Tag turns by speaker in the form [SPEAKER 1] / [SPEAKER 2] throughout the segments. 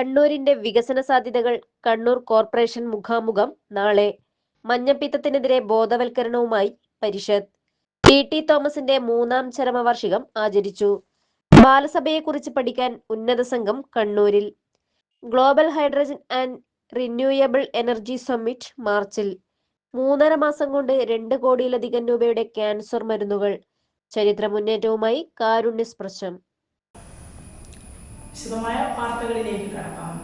[SPEAKER 1] കണ്ണൂരിന്റെ വികസന സാധ്യതകൾ കണ്ണൂർ കോർപ്പറേഷൻ മുഖാമുഖം നാളെ മഞ്ഞപ്പിത്തത്തിനെതിരെ ബോധവൽക്കരണവുമായി പരിഷത്ത്. പി. ടി. തോമസിന്റെ മൂന്നാം ചരമവാർഷികം ആചരിച്ചു. ബാലസഭയെക്കുറിച്ച് പഠിക്കാൻ ഉന്നത സംഘം കണ്ണൂരിൽ. Global hydrogen and renewable energy summit മാർച്ചിൽ. മൂന്നര മാസം കൊണ്ട് രണ്ട് കോടിയിലധികം രൂപയുടെ ക്യാൻസർ മരുന്നുകൾ. ചരിത്ര മുന്നേറ്റവുമായി കാരുണ്യസ്പർശം.
[SPEAKER 2] വിശദമായ വാർത്തകളിലേക്ക് കടക്കാം.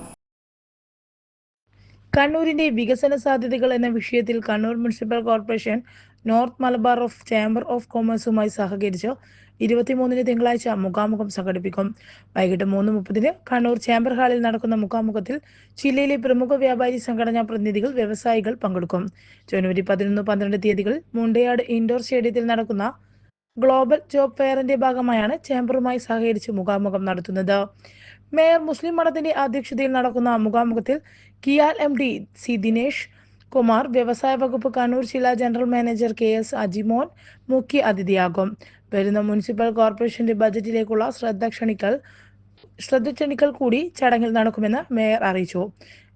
[SPEAKER 3] കണ്ണൂരിന്റെ വികസന സാധ്യതകൾ എന്ന വിഷയത്തിൽ Kannur municipal corporation north Malabar of chamber of കോമേഴ്സുമായി സഹകരിച്ച് ഇരുപത്തിമൂന്നിന് തിങ്കളാഴ്ച മുഖാമുഖം സംഘടിപ്പിക്കും. വൈകിട്ട് മൂന്ന് മുപ്പതിന് കണ്ണൂർ ചേംബർ ഹാളിൽ നടക്കുന്ന മുഖാമുഖത്തിൽ ജില്ലയിലെ പ്രമുഖ വ്യാപാരി സംഘടനാ പ്രതിനിധികൾ വ്യവസായികൾ പങ്കെടുക്കും. ജനുവരി പതിനൊന്ന് പന്ത്രണ്ട് തീയതികളിൽ മുണ്ടയാട് ഇൻഡോർ സ്റ്റേഡിയത്തിൽ നടക്കുന്ന ഗ്ലോബൽ ജോബ് ഫെയറിന്റെ ഭാഗമായാണ് ചേംബറുമായി സഹകരിച്ച് മുഖാമുഖം നടത്തുന്നത്. മേയർ മുസ്ലിം മഠത്തിന്റെ അധ്യക്ഷതയിൽ നടക്കുന്ന മുഖാമുഖത്തിൽ Kial M D C Dinesh Kumar വ്യവസായ വകുപ്പ് കണ്ണൂർ ജില്ലാ general manager K S Ajimon മുഖ്യ അതിഥിയാകും. വരുന്ന മുനിസിപ്പൽ കോർപ്പറേഷന്റെ ബജറ്റിലേക്കുള്ള ശ്രദ്ധ ക്ഷണിക്കൽ ശ്രദ്ധ ക്ഷണിക്കൽ കൂടി ചടങ്ങിൽ നടക്കുമെന്ന് മേയർ അറിയിച്ചു.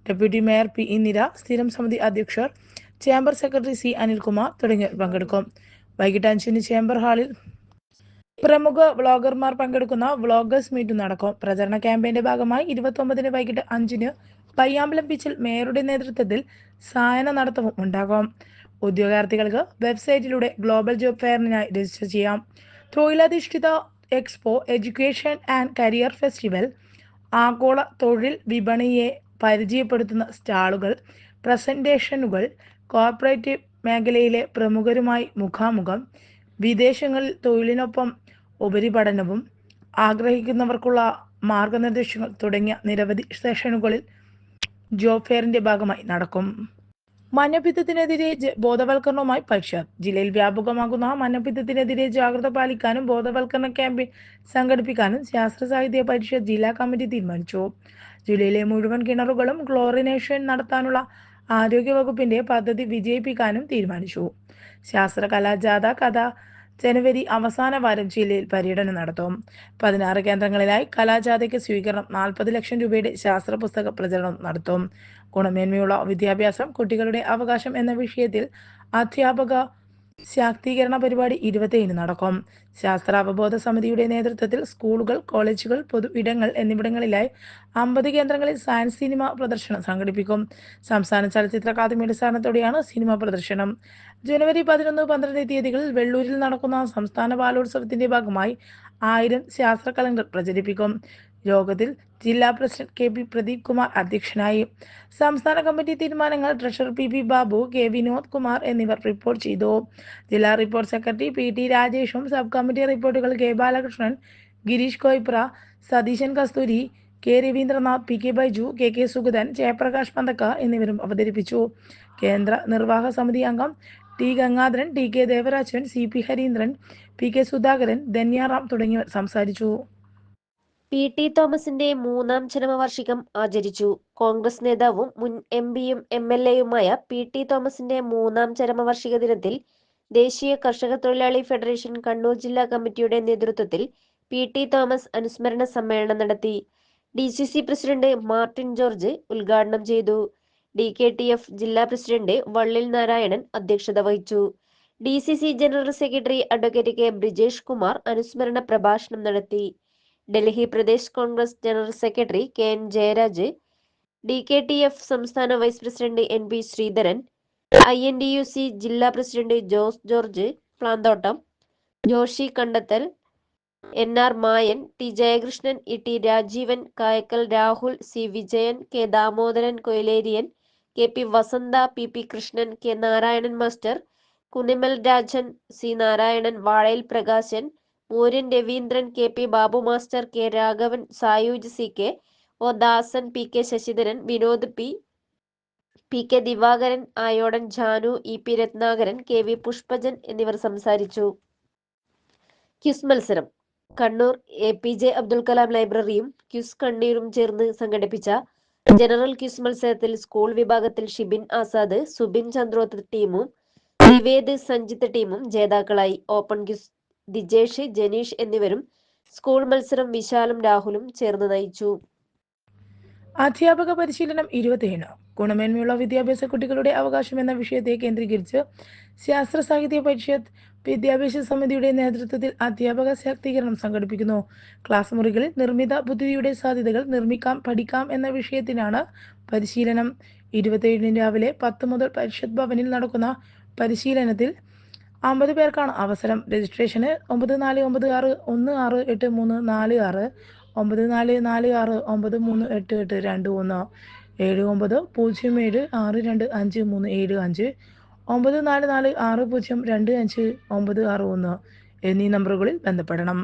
[SPEAKER 3] ഡെപ്യൂട്ടി മേയർ പി ഇന്ദിര സ്ഥിരം സമിതി അധ്യക്ഷർ ചേംബർ സെക്രട്ടറി സി അനിൽകുമാർ തുടങ്ങിയവർ പങ്കെടുക്കും. വൈകിട്ട് അഞ്ചിന് ചേംബർ ഹാളിൽ പ്രമുഖ വ്ളോഗർമാർ പങ്കെടുക്കുന്ന വ്ളോഗേഴ്സ് മീറ്റ് നടക്കും. പ്രചരണ ക്യാമ്പയിന്റെ ഭാഗമായി ഇരുപത്തൊമ്പതിന് വൈകിട്ട് അഞ്ചിന് പയ്യാമ്പലം ബീച്ചിൽ മേയറുടെ നേതൃത്വത്തിൽ സായന നടത്തവും ഉണ്ടാകും. ഉദ്യോഗാർത്ഥികൾക്ക് വെബ്സൈറ്റിലൂടെ ഗ്ലോബൽ ജോബ് ഫെയറിനായി രജിസ്റ്റർ ചെയ്യാം. തൊഴിലധിഷ്ഠിത expo education and career festival ആഗോള തൊഴിൽ വിപണിയെ പരിചയപ്പെടുത്തുന്ന സ്റ്റാളുകൾ പ്രസന്റേഷനുകൾ കോർപ്പറേറ്റീവ് മേഖലയിലെ പ്രമുഖരുമായി മുഖാമുഖം വിദേശങ്ങളിൽ തൊഴിലിനൊപ്പം ഉപരിപഠനവും ആഗ്രഹിക്കുന്നവർക്കുള്ള മാർഗനിർദ്ദേശങ്ങൾ തുടങ്ങിയ നിരവധി സെഷനുകളിൽ ജോബ് ഫെയറിന്റെ ഭാഗമായി നടക്കും. മഞ്ഞപ്പിത്തത്തിനെതിരെ ജ- ബോധവൽക്കരണവുമായി പരിഷത്ത് ജില്ലയിൽ വ്യാപകമാകുന്ന മഞ്ഞപ്പിത്തത്തിനെതിരെ ജാഗ്രത പാലിക്കാനും ബോധവൽക്കരണ ക്യാമ്പയിൻ സംഘടിപ്പിക്കാനും ശാസ്ത്ര സാഹിത്യ പരിഷത്ത് ജില്ലാ കമ്മിറ്റി തീരുമാനിച്ചു. ജില്ലയിലെ മുഴുവൻ കിണറുകളും ക്ലോറിനേഷൻ നടത്താനുള്ള ആരോഗ്യ വകുപ്പിന്റെ പദ്ധതി വിജയിപ്പിക്കാനും തീരുമാനിച്ചു. ശാസ്ത്ര കലാജാഥ കഥ ജനുവരി അവസാന വാരം ജില്ലയിൽ പര്യടനം നടത്തും. പതിനാറ് കേന്ദ്രങ്ങളിലായി കലാജാഥയ്ക്ക് സ്വീകരണം നാൽപ്പത് ലക്ഷം രൂപയുടെ ശാസ്ത്ര പുസ്തക പ്രചരണം നടത്തും. ഗുണമേന്മയുള്ള വിദ്യാഭ്യാസം കുട്ടികളുടെ അവകാശം എന്ന വിഷയത്തിൽ അധ്യാപക ശാക്തീകരണ പരിപാടി ഇരുപത്തിയേഴിന് നടക്കും. ശാസ്ത്രാവബോധ സമിതിയുടെ നേതൃത്വത്തിൽ സ്കൂളുകൾ കോളേജുകൾ പൊതു ഇടങ്ങൾ എന്നിവിടങ്ങളിലായി അമ്പത് കേന്ദ്രങ്ങളിൽ സയൻസ് സിനിമ പ്രദർശനം സംഘടിപ്പിക്കും. സംസ്ഥാന ചലച്ചിത്ര അക്കാദമിയുടെ സ്ഥാനത്തോടെയാണ് സിനിമ പ്രദർശനം. ജനുവരി പതിനൊന്ന് പന്ത്രണ്ട് തീയതികളിൽ വെള്ളൂരിൽ നടക്കുന്ന സംസ്ഥാന ബാലോത്സവത്തിന്റെ ഭാഗമായി ആയിരം ശാസ്ത്ര കലണ്ടർ പ്രചരിപ്പിക്കും. യോഗത്തിൽ ജില്ലാ president K P Pradeep Kumar അധ്യക്ഷനായി. സംസ്ഥാന കമ്മിറ്റി തീരുമാനങ്ങൾ treasurer P P Babu K Vinod Kumar എന്നിവർ റിപ്പോർട്ട് ചെയ്തു. ജില്ലാ റിപ്പോർട്ട് സെക്രട്ടറി പി ടി രാജേഷും സബ് കമ്മിറ്റി റിപ്പോർട്ടുകൾ K Balakrishnan Girish Koypra Satheesan Kasthuri K Raveendranath P K Baiju K K Sugathan Jayaprakash Panthakka എന്നിവരും അവതരിപ്പിച്ചു. കേന്ദ്ര നിർവാഹക സമിതി അംഗം T Gangadharan T K Devarajan C P Hareendran P K Sudhakaran Dhanyaram തുടങ്ങിയവർ സംസാരിച്ചു.
[SPEAKER 1] പി ടി തോമസിന്റെ മൂന്നാം ചരമവാർഷികം ആചരിച്ചു. കോൺഗ്രസ് നേതാവും മുൻ എം പിയും എം എൽ എയുമായ പി ടി തോമസിന്റെ മൂന്നാം ചരമവാർഷിക ദിനത്തിൽ ദേശീയ കർഷക തൊഴിലാളി ഫെഡറേഷൻ കണ്ണൂർ ജില്ലാ കമ്മിറ്റിയുടെ നേതൃത്വത്തിൽ പി ടി തോമസ് അനുസ്മരണ സമ്മേളനം നടത്തി. D C C president Martin George ഉദ്ഘാടനം ചെയ്തു. ഡി കെ ടി എഫ് ജില്ലാ പ്രസിഡന്റ് വള്ളിൽ നാരായണൻ അധ്യക്ഷത വഹിച്ചു. D C C general secretary advocate K Brijesh Kumar അനുസ്മരണ പ്രഭാഷണം നടത്തി. Delhi Pradesh Congress general secretary K N Jayaraj D K T F സംസ്ഥാന vice president N P Sreedharan I N D U C ജില്ലാ president Jose George Planthottam Joshi Kandathal N R Mayan T Jayakrishnan E T Rajeevan Kayakkal Rahul C Vijayan K Damodaran Koyileriyan K P Vasantha P P Krishnan K Narayanan master Kunimal Rajan C Narayanan Vazhayil Prakashan Mooryan Raveendran K P Babu master K Raghavan Sayooj C K O Dasan P K Sasidharan Vinod P P K Divakaran Ayodan Janu E P Ratnakaran K V Pushpajan എന്നിവർ സംസാരിച്ചു. Quiz മത്സരം. Kannur A P J Abdul Kalam ലൈബ്രറിയും quiz കണ്ണീരും ചേർന്ന് സംഘടിപ്പിച്ച general quiz മത്സരത്തിൽ school വിഭാഗത്തിൽ ഷിബിൻ ആസാദ് സുബിൻ ചന്ദ്രോത്ത് ടീമും നിവേദ് സഞ്ജിത്ത് ടീമും ജേതാക്കളായി. ഓപ്പൺ ക്യുസ് ദിജേഷ് ജനീഷ് എന്നിവരും സ്കൂൾ മത്സരം വിശാലും രാഹുലും ചേർന്ന് നയിച്ചു.
[SPEAKER 3] അധ്യാപക പരിശീലനം ഇരുപത്തിയേഴ്. ഗുണമേന്മയുള്ള വിദ്യാഭ്യാസ കുട്ടികളുടെ അവകാശം എന്ന വിഷയത്തെ കേന്ദ്രീകരിച്ച് ശാസ്ത്ര സാഹിത്യ പരിഷത്ത് വിദ്യാഭ്യാസ സമിതിയുടെ നേതൃത്വത്തിൽ അധ്യാപക ശാക്തീകരണം സംഘടിപ്പിക്കുന്നു. ക്ലാസ് മുറികളിൽ നിർമ്മിത ബുദ്ധിയുടെ സാധ്യതകൾ നിർമ്മിക്കാം പഠിക്കാം എന്ന വിഷയത്തിനാണ് പരിശീലനം. ഇരുപത്തിയേഴിന് രാവിലെ പത്ത് മുതൽ പരിഷത്ത് ഭവനിൽ നടക്കുന്ന പരിശീലനത്തിൽ അമ്പത് പേർക്കാണ് അവസരം. രജിസ്ട്രേഷന് ഒമ്പത് നാല് ഒമ്പത് ആറ് ഒന്ന് ആറ് എട്ട് മൂന്ന് നാല് ആറ് ഒമ്പത് നാല് നാല് ആറ് ഒമ്പത് മൂന്ന് എട്ട് എട്ട് രണ്ട് ഒന്ന് ഏഴ് ഒമ്പത് പൂജ്യം ഏഴ് ആറ് രണ്ട് അഞ്ച് മൂന്ന് ഏഴ് അഞ്ച് ഒമ്പത് നാല് നാല് ആറ് പൂജ്യം രണ്ട് അഞ്ച് ഒമ്പത് ആറ് ഒന്ന് എന്നീ നമ്പറുകളിൽ ബന്ധപ്പെടണം.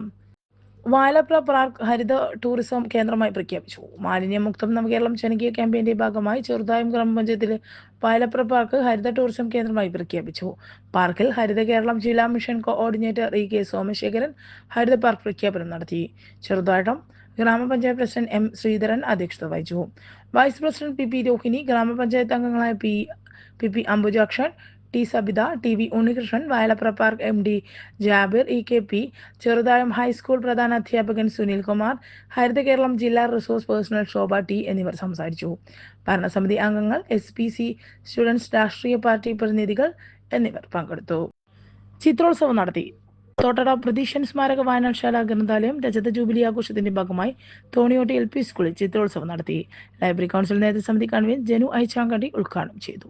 [SPEAKER 3] വാലപ്ര പാർക്ക് ഹരിത ടൂറിസം കേന്ദ്രമായി പ്രഖ്യാപിച്ചു. മാലിന്യമുക്തം നവകേരളം ജനകീയ ക്യാമ്പയിന്റെ ഭാഗമായി ചെറുതായം ഗ്രാമപഞ്ചായത്തിലെ വാലപ്ര പാർക്ക് ഹരിത ടൂറിസം കേന്ദ്രമായി പ്രഖ്യാപിച്ചു. പാർക്കിൽ ഹരിത കേരളം ജില്ലാ mission coordinator E K Somasekharan Haritha park പ്രഖ്യാപനം നടത്തി. ചെറുതാഴം ഗ്രാമപഞ്ചായത്ത് പ്രസിഡന്റ് എം ശ്രീധരൻ അധ്യക്ഷത വഹിച്ചു. Vice president P P Rohini ഗ്രാമപഞ്ചായത്ത് അംഗങ്ങളായ P P P Ambujakshan T Sabitha T V Unnikrishnan Vayalapra park M D Jabir E K P Cheruthazham high school പ്രധാന അധ്യാപകൻ സുനിൽകുമാർ ഹരിത കേരളം ജില്ലാ റിസോഴ്സ് പേഴ്സണൽ ശോഭ ടി എന്നിവർ സംസാരിച്ചു. ഭരണസമിതി അംഗങ്ങൾ എസ് പി സി സ്റ്റുഡൻസ് രാഷ്ട്രീയ പാർട്ടി പ്രതിനിധികൾ എന്നിവർ പങ്കെടുത്തു. ചിത്രോത്സവം നടത്തി. തോട്ടട പ്രതീക്ഷൻ സ്മാരക വായനശാല ഗ്രന്ഥാലയം രജത ജൂബിലി ആഘോഷത്തിന്റെ ഭാഗമായി തോണിയോട്ടി എൽ പി സ്കൂളിൽ ചിത്രോത്സവം നടത്തി. ലൈബ്രറി കൗൺസിൽ നേതൃസമിതി കൺവീൻ ജനു ഐച്ചാങ്കണ്ടി ഉദ്ഘാടനം ചെയ്തു.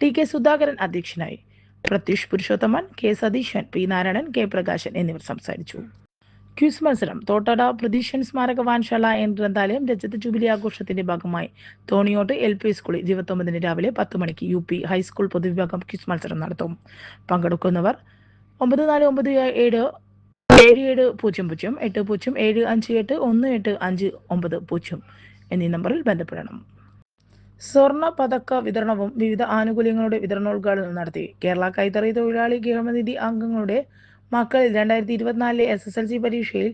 [SPEAKER 3] ടി കെ സുധാകരൻ അധ്യക്ഷനായി. Pratyush Purushothaman K Satheesan P Narayanan K Prakashan എന്നിവർ സംസാരിച്ചു. ക്യൂസ് മത്സരം തോട്ടട പ്രതീക്ഷൻ സ്മാരക വാൻശാല എൻ ഗ്രന്ഥാലയം രജത ജൂബിലി ആഘോഷത്തിന്റെ ഭാഗമായി തോണിയോട്ട് എൽ പി സ്കൂളിൽ ഇരുപത്തൊമ്പതിന് രാവിലെ പത്ത് മണിക്ക് യു പി ഹൈസ്കൂൾ പൊതുവിഭാഗം ക്യൂസ് മത്സരം നടത്തും. പങ്കെടുക്കുന്നവർ ഒമ്പത് നാല് ഒമ്പത് ഏഴ് ഏഴ് ഏഴ് പൂജ്യം പൂജ്യം എട്ട് പൂജ്യം ഏഴ് അഞ്ച് എട്ട് ഒന്ന് എട്ട് അഞ്ച് ഒമ്പത് പൂജ്യം എന്നീ നമ്പറിൽ ബന്ധപ്പെടണം. സ്വർണ പതക്ക വിതരണവും വിവിധ ആനുകൂല്യങ്ങളുടെ വിതരണോദ്ഘാടനം നടത്തി കേരള കൈത്തറി തൊഴിലാളി ക്ഷേമനിധി അംഗങ്ങളുടെ മക്കളിൽ രണ്ടായിരത്തി ഇരുപത്തിനാലിലെ എസ് എസ് എൽ സി പരീക്ഷയിൽ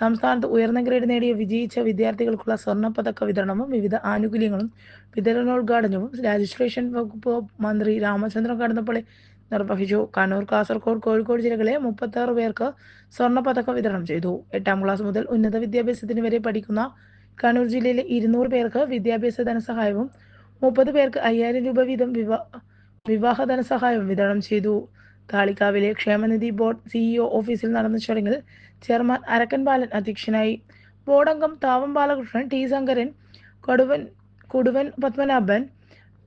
[SPEAKER 3] സംസ്ഥാനത്ത് ഉയർന്ന ഗ്രേഡ് നേടിയ വിജയിച്ച വിദ്യാർത്ഥികൾക്കുള്ള സ്വർണ പതക്ക വിതരണവും വിവിധ ആനുകൂല്യങ്ങളും വിതരണോദ്ഘാടനവും രജിസ്ട്രേഷൻ വകുപ്പ് മന്ത്രി രാമചന്ദ്രൻ കടന്നപ്പള്ളി നിർവഹിച്ചു. കണ്ണൂർ കാസർഗോഡ് കോഴിക്കോട് ജില്ലകളിലെ മുപ്പത്തി ആറ് പേർക്ക് സ്വർണ വിതരണം ചെയ്തു. എട്ടാം ക്ലാസ് മുതൽ ഉന്നത വിദ്യാഭ്യാസത്തിന് വരെ പഠിക്കുന്ന കണ്ണൂർ ജില്ലയിലെ ഇരുന്നൂറ് പേർക്ക് വിദ്യാഭ്യാസ ധനസഹായവും മുപ്പത് പേർക്ക് അയ്യായിരം രൂപ വീതം വിവാ വിവാഹ ധനസഹായവും വിതരണം ചെയ്തു. താളിക്കാവിലെ ക്ഷേമനിധി ബോർഡ് സിഇഒ ഓഫീസിൽ നടന്ന ചടങ്ങിൽ ചെയർമാൻ അരക്കൻ ബാലൻ അധ്യക്ഷനായി. ബോർഡംഗം താവം ബാലകൃഷ്ണൻ ടി ശങ്കരൻ കൊടുവൻ കൊടുവൻ പത്മനാഭൻ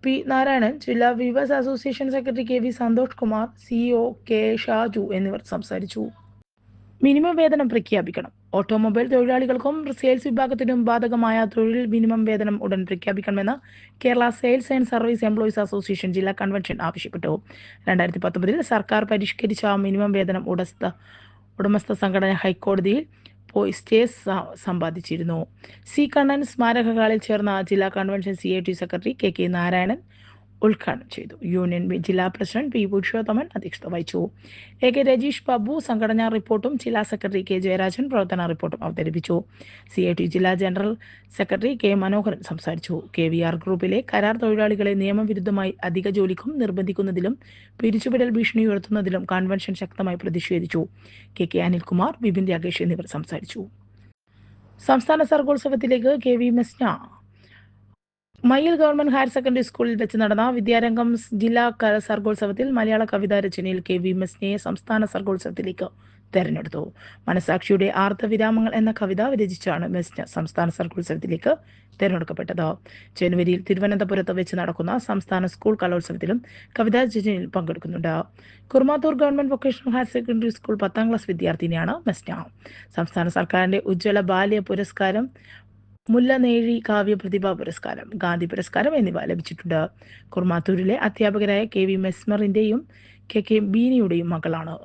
[SPEAKER 3] പി നാരായണൻ ജില്ലാ weavers association secretary K V Santhosh Kumar CEO K Shaju എന്നിവർ സംസാരിച്ചു. മിനിമം വേതനം പ്രഖ്യാപിക്കണം. ഓട്ടോമൊബൈൽ തൊഴിലാളികൾക്കും സെയിൽസ് വിഭാഗത്തിനും ബാധകമായ തൊഴിൽ മിനിമം വേതനം ഉടൻ പ്രഖ്യാപിക്കണമെന്ന് Kerala sales and service employees association ജില്ലാ കൺവെൻഷൻ ആവശ്യപ്പെട്ടു. രണ്ടായിരത്തി പത്തൊമ്പതിൽ സർക്കാർ പരിഷ്കരിച്ച മിനിമം വേതനം ഉടസ്ഥ ഉടമസ്ഥ സംഘടന ഹൈക്കോടതിയിൽ പോയി സ്റ്റേ സ- സമ്പാദിച്ചിരുന്നു. സി കണ്ണൻ സ്മാരക ഹാളിൽ ചേർന്ന ജില്ലാ convention C I T secretary K K Narayanan ഉദ്ഘാടനം ചെയ്തു. യൂണിയൻ ജില്ലാ പ്രസിഡന്റ് പി പുരുഷോത്തമൻ അധ്യക്ഷത വഹിച്ചു. എ കെ രജീഷ് ബാബു സംഘടനാ റിപ്പോർട്ടും ജില്ലാ സെക്രട്ടറി കെ ജയരാജൻ പ്രവർത്തന റിപ്പോർട്ടും അവതരിപ്പിച്ചു. സി ഐ ടി ജില്ലാ ജനറൽ സെക്രട്ടറി കെ മനോഹരൻ സംസാരിച്ചു. കെ വി ആർ ഗ്രൂപ്പിലെ കരാർ തൊഴിലാളികളെ നിയമവിരുദ്ധമായി അധിക ജോലിക്കും നിർബന്ധിക്കുന്നതിലും പിരിച്ചുവിടൽ ഭീഷണി ഉയർത്തുന്നതിലും കൺവെൻഷൻ ശക്തമായി പ്രതിഷേധിച്ചു. കെ കെ അനിൽകുമാർ ബിപിൻ രാകേഷ് എന്നിവർ സംസാരിച്ചു. സംസ്ഥാന സർഗോത്സവത്തിലേക്ക് K V Mesna Mayyil government higher secondary സ്കൂളിൽ വെച്ച് നടന്ന വിദ്യാരംഗം ജില്ലാ സർഗോത്സവത്തിൽ മലയാള കവിതാ രചനയിൽ കെ വി മെസ്നയെ സംസ്ഥാന സർഗോത്സവത്തിലേക്ക് തെരഞ്ഞെടുത്തു. മനസാക്ഷിയുടെ ആർത്തവിരാമങ്ങൾ എന്ന കവിത രചിച്ചാണ് മെസ്ന സംസ്ഥാന സർഗോത്സവത്തിലേക്ക് തെരഞ്ഞെടുക്കപ്പെട്ടത്. ജനുവരിയിൽ തിരുവനന്തപുരത്ത് വെച്ച് നടക്കുന്ന സംസ്ഥാന സ്കൂൾ കലോത്സവത്തിലും കവിതാ രചനയിൽ പങ്കെടുക്കുന്നുണ്ട്. Kurumathur government vocational higher secondary school പത്താം ക്ലാസ് വിദ്യാർത്ഥിനിയാണ് മെസ്ന. സംസ്ഥാന സർക്കാരിന്റെ ഉജ്ജ്വല ബാല്യ പുരസ്കാരം മുല്ലനേഴി കാവ്യ പ്രതിഭാ പുരസ്കാരം ഗാന്ധി പുരസ്കാരം എന്നിവ ലഭിച്ചിട്ടുണ്ട്. കുർമാത്തൂരിലെ അധ്യാപകരായ കെ വി മെസ്മറിന്റെയും കെ കെ ബീനിയുടെയും മകളാണ്.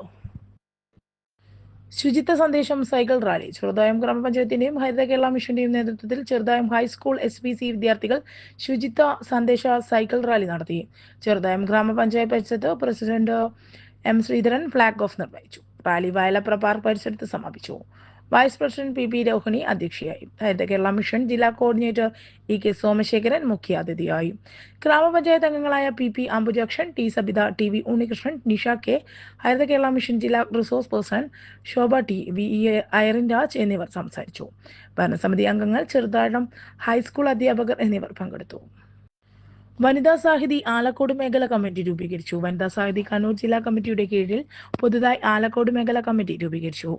[SPEAKER 3] ശുചിത്വ സന്ദേശം സൈക്കിൾ റാലി. ചെറുതായം ഗ്രാമപഞ്ചായത്തിന്റെയും ഹരിത കേരള മിഷന്റെയും നേതൃത്വത്തിൽ Cheruthayam high school S P C വിദ്യാർത്ഥികൾ ശുചിത്വ സന്ദേശ സൈക്കിൾ റാലി നടത്തി. ചെറുതായം ഗ്രാമപഞ്ചായത്ത് പരിസരത്ത് president M Sreedharan flag off നിർവഹിച്ചു. റാലി വയലപ്ര പാർക്ക് പരിസരത്ത് സമാപിച്ചു. Vice president P P Rohini അധ്യക്ഷയായി. ഹരിത കേരള മിഷൻ ജില്ലാ കോർഡിനേറ്റർ ഇ കെ സോമശേഖരൻ മുഖ്യാതിഥിയായി. ഗ്രാമപഞ്ചായത്ത് അംഗങ്ങളായ P P Ambujakshan T Sabitha T V Unnikrishnan Nisha K Haritha Kerala mission ജില്ലാ resource person Shobha T V E Irene Raj എന്നിവർ സംസാരിച്ചു. ഭരണസമിതി അംഗങ്ങൾ ചെറുതാഴം ഹൈസ്കൂൾ അധ്യാപകർ എന്നിവർ പങ്കെടുത്തു. വനിതാ സാഹിതി ആലക്കോട് മേഖല കമ്മിറ്റി രൂപീകരിച്ചു. വനിതാ സാഹിതി കണ്ണൂർ ജില്ലാ കമ്മിറ്റിയുടെ കീഴിൽ പുതുതായി ആലക്കോട് മേഖല കമ്മിറ്റി രൂപീകരിച്ചു.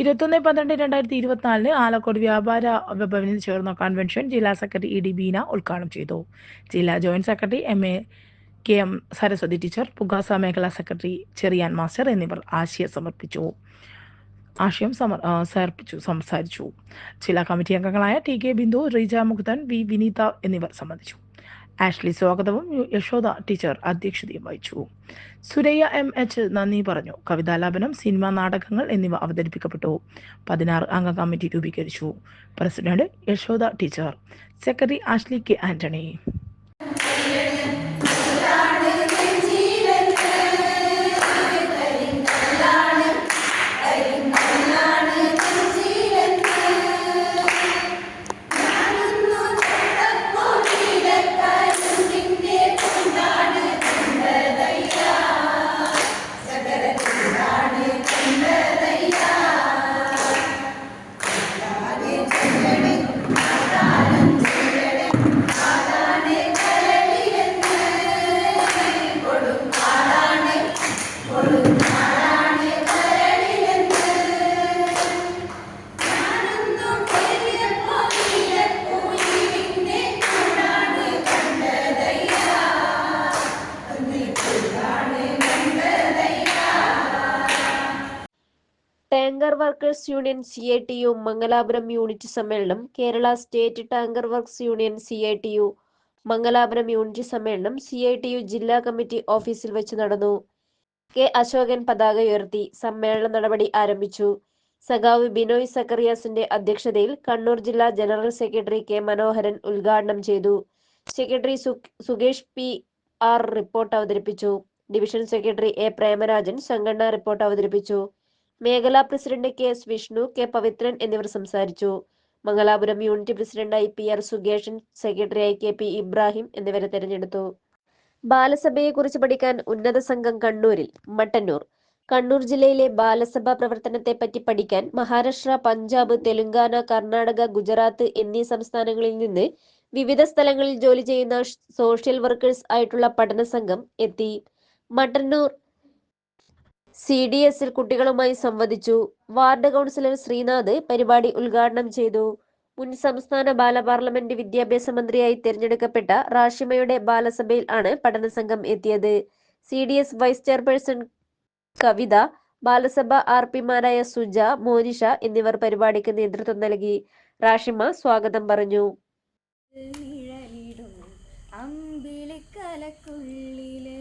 [SPEAKER 3] ഇരുപത്തൊന്ന് പന്ത്രണ്ട് രണ്ടായിരത്തി ഇരുപത്തിനാലിന് ആലക്കോട് വ്യാപാര ഭവനിൽ ചേർന്ന കൺവെൻഷൻ ജില്ലാ സെക്രട്ടറി ഇ ഡി ബീന ഉദ്ഘാടനം ചെയ്തു. ജില്ലാ joint secretary M A K M Saraswathi teacher Pukasa മേഖലാ സെക്രട്ടറി ചെറിയാൻ മാസ്റ്റർ എന്നിവർ ആശയം സമർപ്പിച്ചു. ആശയം സമർ സമർപ്പിച്ചു സംസാരിച്ചു. ജില്ലാ കമ്മിറ്റി അംഗങ്ങളായ T K Bindu Reeja Mugdhan V Vineetha എന്നിവർ സംബന്ധിച്ചു. ആഷ്ലി സ്വാഗതവും. യശോദ ടീച്ചർ അധ്യക്ഷതയും വഹിച്ചു. സുരയ്യ എം. എച്ച്. നന്ദി പറഞ്ഞു. കവിതാലാപനം സിനിമാ നാടകങ്ങൾ എന്നിവ അവതരിപ്പിക്കപ്പെട്ടു. പതിനാറ് അംഗ കമ്മിറ്റി രൂപീകരിച്ചു. President Yashoda teacher. Secretary Ashley
[SPEAKER 1] K Antony. Union C I T U Mangalapuram unit സമ്മേളനം Kerala state tanker works union C I T U Mangalapuram unit സമ്മേളനം സി ഐ ടി യു ജില്ലാ committee ഓഫീസിൽ വെച്ച് നടന്നു. K. Ashokan പതാക ഉയർത്തി. സമ്മേളന നടപടി ആരംഭിച്ചു. സഖാവ് ബിനോയ് സക്കറിയാസിന്റെ അധ്യക്ഷതയിൽ കണ്ണൂർ ജില്ലാ ജനറൽ സെക്രട്ടറി കെ. മനോഹരൻ ഉദ്ഘാടനം ചെയ്തു. Secretary Sukesh P. R. Report അവതരിപ്പിച്ചു. Division secretary A. പ്രേമരാജൻ സംഘടനാ റിപ്പോർട്ട് അവതരിപ്പിച്ചു. മേഖലാ president K S Vishnu K Pavithran എന്നിവർ സംസാരിച്ചു. മംഗലാപുരം യൂണിറ്റ് പ്രസിഡന്റായി പി ആർ സുകേഷൻ സെക്രട്ടറിയായി കെ പി ഇബ്രാഹിം എന്നിവരെ തെരഞ്ഞെടുത്തു. ബാലസഭയെക്കുറിച്ച് പഠിക്കാൻ ഉന്നത സംഘം കണ്ണൂരിൽ മട്ടന്നൂർ. കണ്ണൂർ ജില്ലയിലെ ബാലസഭാ പ്രവർത്തനത്തെ പറ്റി പഠിക്കാൻ മഹാരാഷ്ട്ര പഞ്ചാബ് തെലുങ്കാന കർണാടക ഗുജറാത്ത് എന്നീ സംസ്ഥാനങ്ങളിൽ നിന്ന് വിവിധ സ്ഥലങ്ങളിൽ ജോലി ചെയ്യുന്ന സോഷ്യൽ വർക്കേഴ്സ് ആയിട്ടുള്ള പഠന സംഘം എത്തി. മട്ടന്നൂർ സി ഡി എസിൽ കുട്ടികളുമായി സംവദിച്ചു. വാർഡ് കൗൺസിലർ ശ്രീനാഥ് പരിപാടി ഉദ്ഘാടനം ചെയ്തു. മുൻ സംസ്ഥാന ബാലപാർലമെന്റ് വിദ്യാഭ്യാസ മന്ത്രിയായി തിരഞ്ഞെടുക്കപ്പെട്ട റാഷിമയുടെ ബാലസഭയിൽ ആണ് പഠനസംഘം എത്തിയത്. C D S vice chairperson Kavitha Balasabha R പിമാരായ Suja Monisha എന്നിവർ പരിപാടിക്ക് നേതൃത്വം നൽകി. റാഷിമ സ്വാഗതം പറഞ്ഞു.
[SPEAKER 4] അമ്പിളിക്കലക്കുള്ളിലെ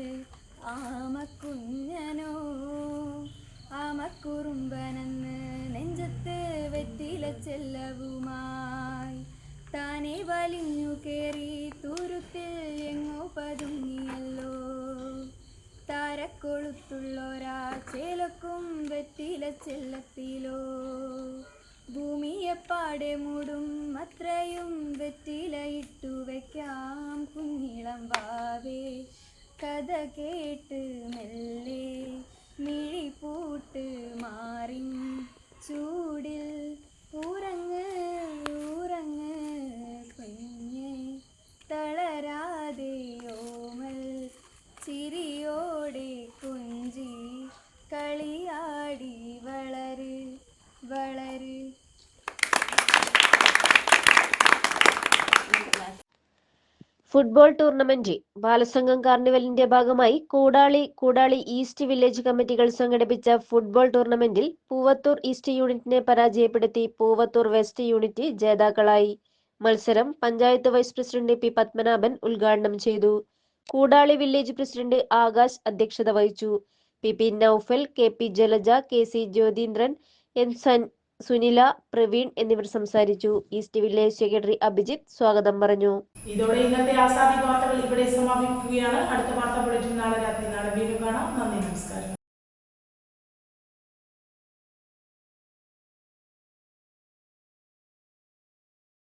[SPEAKER 4] ആമക്കുഞ്ഞനോ ആമക്കുറുമ്പനെന്ന് നെഞ്ചത്ത് വെറ്റില ചെല്ലവുമായി. താനെ വലിഞ്ഞു കേറി തുരുത്തിൽ എങ്ങോ പതുങ്ങിയല്ലോ. താരക്കൊളുത്തുള്ളൊരാ ചേലക്കും വെറ്റില ചെല്ലത്തിലോ. ഭൂമിയെപ്പാടെ മൂടും അത്രയും വെറ്റിലയിട്ടു വയ്ക്കാം കുഞ്ഞിളം വാവേ. കഥ കേട്ട് മെല്ലെ മിഴിപ്പൂട്ട് മാറി ചൂടിൽ ഉറങ്ങ് ഉറങ്ങ്
[SPEAKER 1] ഫുട്ബോൾ ടൂർണമെന്റ് ബാലസംഘം കാർണിവലിന്റെ ഭാഗമായി കൂടാളി കൂടാളി ഈസ്റ്റ് വില്ലേജ് കമ്മിറ്റികൾ സംഘടിപ്പിച്ച ഫുട്ബോൾ ടൂർണമെന്റിൽ പൂവത്തൂർ ഈസ്റ്റ് യൂണിറ്റിനെ പരാജയപ്പെടുത്തി. പൂവത്തൂർ വെസ്റ്റ് യൂണിറ്റ് ജേതാക്കളായി. മത്സരം panchayat vice president P Padmanabhan ഉദ്ഘാടനം ചെയ്തു. കൂടാളി വില്ലേജ് പ്രസിഡന്റ് ആകാശ് അധ്യക്ഷത വഹിച്ചു. P P Noufal K P Jalaja K C Jyothindran N സൻ സുനില പ്രവീൺ എന്നിവർ സംസാരിച്ചു. ഈസ്റ്റ് വില്ലേജ് സെക്രട്ടറി അഭിജിത്ത് സ്വാഗതം പറഞ്ഞു.
[SPEAKER 2] ഇതോടെ ഇന്നത്തെ ആസാദി വാർത്തകൾ ഇവിടെ സമാപിക്കുകയാണ്. അടുത്ത വാർത്ത നാളെ രാത്രി നാളെ വീണ്ടും കാണാം. നന്ദി.